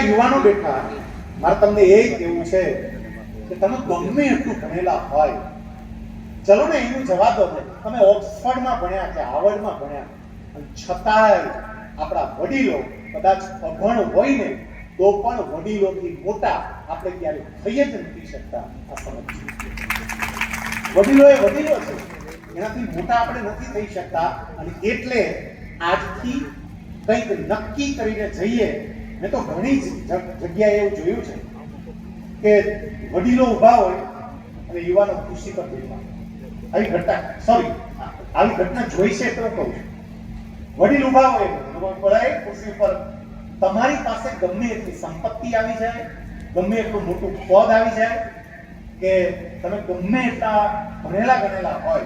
યુવાનો બેઠા મારે તમને એ કહેવું છે કે તમે ગમે એટલું ભણેલા હોય, ચલો ને એનું જવાબ ને તમે ઓક્સફર્ડમાં ભણ્યા કે હાર્વર્ડમાં ભણ્યા છતાંય આપણા વડીલો કદાચ અભણ હોય ને તો પણ વડીલોથી મોટા આપણે ક્યારે થઈ જ નથી શકતા, આ સમજ વડીલો એ વડીલો છે, એનાથી મોટા આપણે નથી થઈ શકતા, અને એટલે આજથી કંઈક નક્કી કરીને જઈએ મેં તો ઘણી જગ- જગ્યાએ એવું જોયું છે કે વડીલો ઊભા હોય અને યુવાનો ખુશી પર બેઠા આવી ઘટના સોરી આવી ઘટના જોઈ છે તો કહું છું. વડીલ ઊભા હોય પડાય ખુરશી પર તમારી પાસે ગમે એટલી સંપત્તિ આવી જાય, ગમે એટલું મોટું પદ આવી જાય કે તમે ગમે એટલા ભણેલા ગણેલા હોય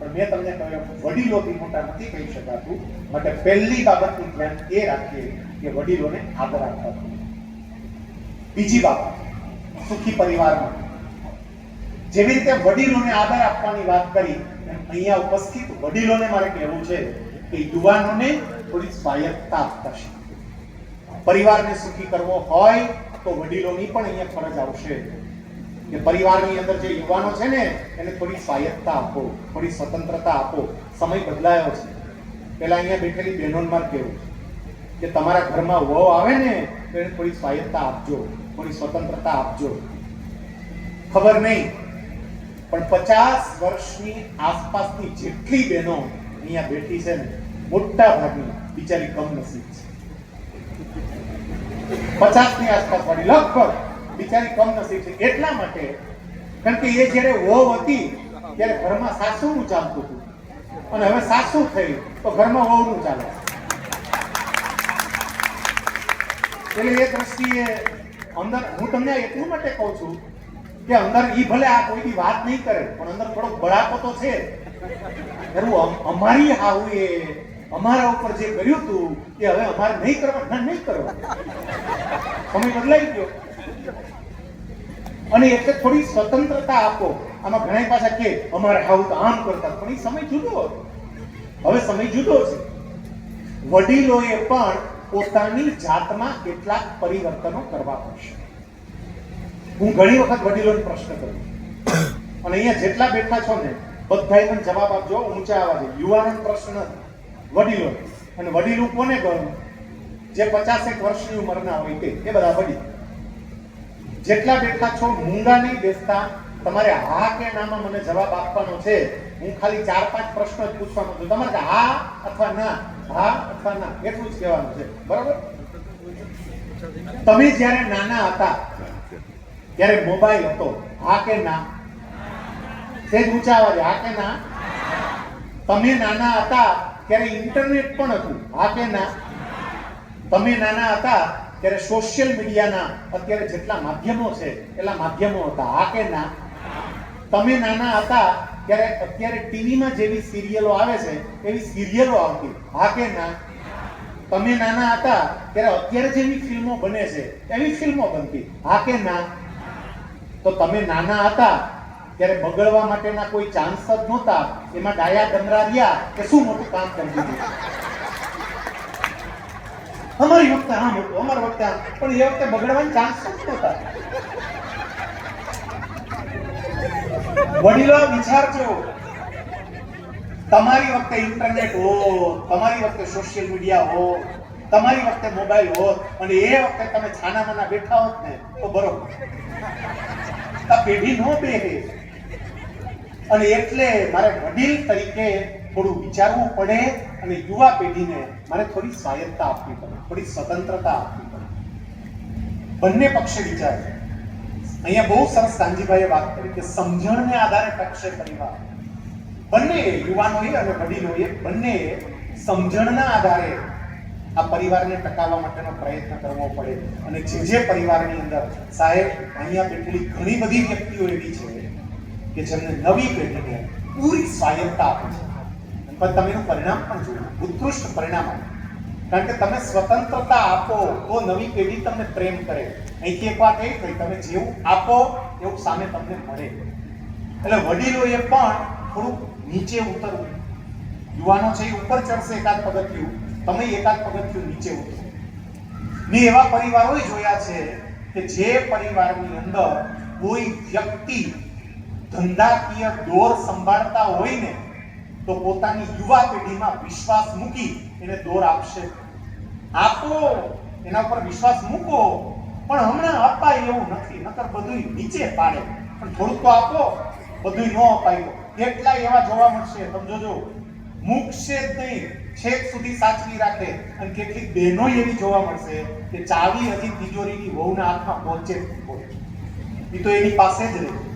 પણ મેં તમને કહ્યું વડીલોથી મોટા નથી કહી શકાતું, માટે પહેલી બાબતનું ધ્યાન એ રાખીએ કે વડીલોને આદર આપવા બીજી બાબત, સુખી પરિવારમાં. જેવી રીતે વડીલોને આદર આપવાની વાત કરી અહીંયા ઉપસ્થિત વડીલોને મારે કહેવું છે કે યુવાનોને થોડી સ્વાયત્તતા આપતા શીખો પરિવારને સુખી કરવો હોય તો વડીલોની પણ અહીંયા ફરજ આવશે. કે પરિવારની અંદર જે યુવાનો છે ને, એને થોડી સ્વાયત્તતા આપો, થોડી સ્વતંત્રતા આપો. સમય બદલાયો છે. પેલા અહીંયા બેઠેલી બહેનોમાં કેવું કે તમારા ઘરમાં વહુ આવે ને, તો એને થોડી સ્વાયત્તતા આપજો, થોડી સ્વતંત્રતા આપજો. ખબર નહીં, પણ પચાસ વર્ષની આસપાસની જેટલી બહેનો અહીંયા બેઠી છે ને, મોટા ભાગની બિચારી કમનસીબ છે. પચાસની આસપાસ વાળી લગભગ. બિચારી કમનસીબ છે. એટલા માટે, કારણ કે એ જ્યારે વહુ હતી, ત્યારે ઘરમાં સાસુનું ચાલતું હતું. અને હવે સાસુ થઈ, તો ઘરમાં વહુનું ચાલે. એટલે એ દ્રષ્ટિએ અંદર, હું તમને એટલું માટે કહું છું કે અંદર ઈ ભલે આ કોઈની વાત નહીં કરે, પણ અંદર થોડોક બળાપો તો છે. અમારી હાવું હાઉએ અમારા ઉપર જે કર્યું હતું એ હવે અમારે નહીં કરવા નહીં કરવા. સમય બદલાઈ ગયો. અને એટલે થોડી સ્વતંત્રતા આપો. આમાં ઘણા પાછા કે અમારે આવું તો આમ કરતા, પણ એ સમય જુદો હતો. હવે સમય જુદો છે. વડીલોએ પણ પોતાની જાતમાં કેટલાક પરિવર્તનો કરવા પડશે. હું ઘણી વખત વડીલોને પ્રશ્ન કરું અને અહીંયા જેટલા બેઠા છો ને બધાએ પણ જવાબ આપજો, ઊંચા અવાજે. યુવાનો પ્રશ્ન વડીલો. અને વડીલું કોને કહું જે પચાસેક વર્ષની ઉંમરના હોય તે. એ બધા વડીલ. જેટલા બેઠા છો, મૂંગા નહીં બેસતા. તમારે હા કે નામાં મને જવાબ આપવાનો છે. હું ખાલી ચાર પાંચ પ્રશ્નો જ પૂછવાનો છું. તમારે હા અથવા ના? હા અથવા ના? એટલું જ કહેવાનું છે. બરાબર? તમે જ્યારે નાના હતા, ત્યારે મોબાઈલ હતો. હા કે ના? સેજ ઊંચા અવાજે. હા કે ના? તમે નાના હતા ત્યારે ઇન્ટરનેટ પણ હતું. હા કે ના, તમે નાના હતા, ત્યારે સોશિયલ મીડિયાના અત્યારે જેટલા માધ્યમો છે, એટલા માધ્યમો હતા. હા કે ના, તમે નાના હતા, ત્યારે અત્યારે ટીવીમાં જેવી સિરિયલો આવે છે, એવી સિરિયલો આવતી. હા કે ના, તમે નાના હતા, ત્યારે અત્યારે જેવી ફિલ્મો બને છે, એવી ફિલ્મો બનતી. હા કે ના, તો તમે નાના હતા ત્યારે બગડવા માટેના કોઈ ચાન્સ જ નહોતા. એમાં ડાયા ડમરા રહ્યા કે શું મોટું કામ કરી દીધું? અમારી વખતે હા મોટું, અમારા વખતે પણ એ વખતે બગડવાના ચાન્સ જ નહોતા. વડીલો વિચારજો તમારી વખતે ઇન્ટરનેટ હો, તમારી વખતે સોશિયલ મીડિયા હો, તમારી વખતે મોબાઈલ હો, અને એ વખતે તમે છાના માના બેઠા હોત ને, તો બરોબર. પેઢી નો બેહે અને એટલે મારે વડીલ તરીકે થોડું વિચારવું પડે અને યુવા પેઢીને મારે થોડી સ્વાયત્તા આપવી પડે, થોડી સ્વતંત્રતા આપવી પડે. બંને પક્ષે વિચારે. અહીંયા બહુ સરસ કાનજીભાઈએ વાત કરી કે સમજણને આધારે ટકશે પરિવાર. બંને યુવાનોએ અને વડીલોએ બંને સમજણના આધારે આ પરિવારને ટકાવવા માટેનો પ્રયત્ન કરવો પડે. અને જે જે પરિવારની અંદર સાહેબ, અહીંયા બેઠેલી ઘણી બધી વ્યક્તિઓ એવી છે કે જેમને નવી પેઢીને પૂરી સ્વાયત્તા આપે છે. પણ તમે એનું પરિણામ પણ જોયું ઉત્કૃષ્ટ પરિણામ આપે. કારણ કે તમે સ્વતંત્રતા આપો તો નવી પેઢી તમને પ્રેમ કરે. અહીંથી એક વાત એ થઈ, તમે જેવું આપો, એવું સામે તમને મળે. એટલે વડીલોએ પણ થોડુંક નીચે ઉતરવું. યુવાનો છે એ ઉપર ચડશે એકાદ પગથિયું. તમે એકાદ પગથિયું નીચે ઉતરો. મેં એવા પરિવારોય જોયા છે કે જે પરિવારની અંદર કોઈ વ્યક્તિ ધંધાકીય દોર સંભાળતા હોય ને તો પોતાની યુવા પેઢીમાં વિશ્વાસ મૂકી એને દોર આપશે. આપો, એના ઉપર વિશ્વાસ મૂકો, પણ હમણાં અપાય એવું નથી, નકર બધું નીચે પાડે. પણ થોડુંક તો આપો બધું ન અપાય. કેટલાય એવા જોવા મળશે. તમે જોજો, મૂકશે જ નહીં. છેક સુધી સાચવી રાખે. અને કેટલીક બહેનો એવી જોવા મળશે કે ચાવી હજી તિજોરીની વહુના હાથમાં પહોંચે એ તો એની પાસે જ રહે.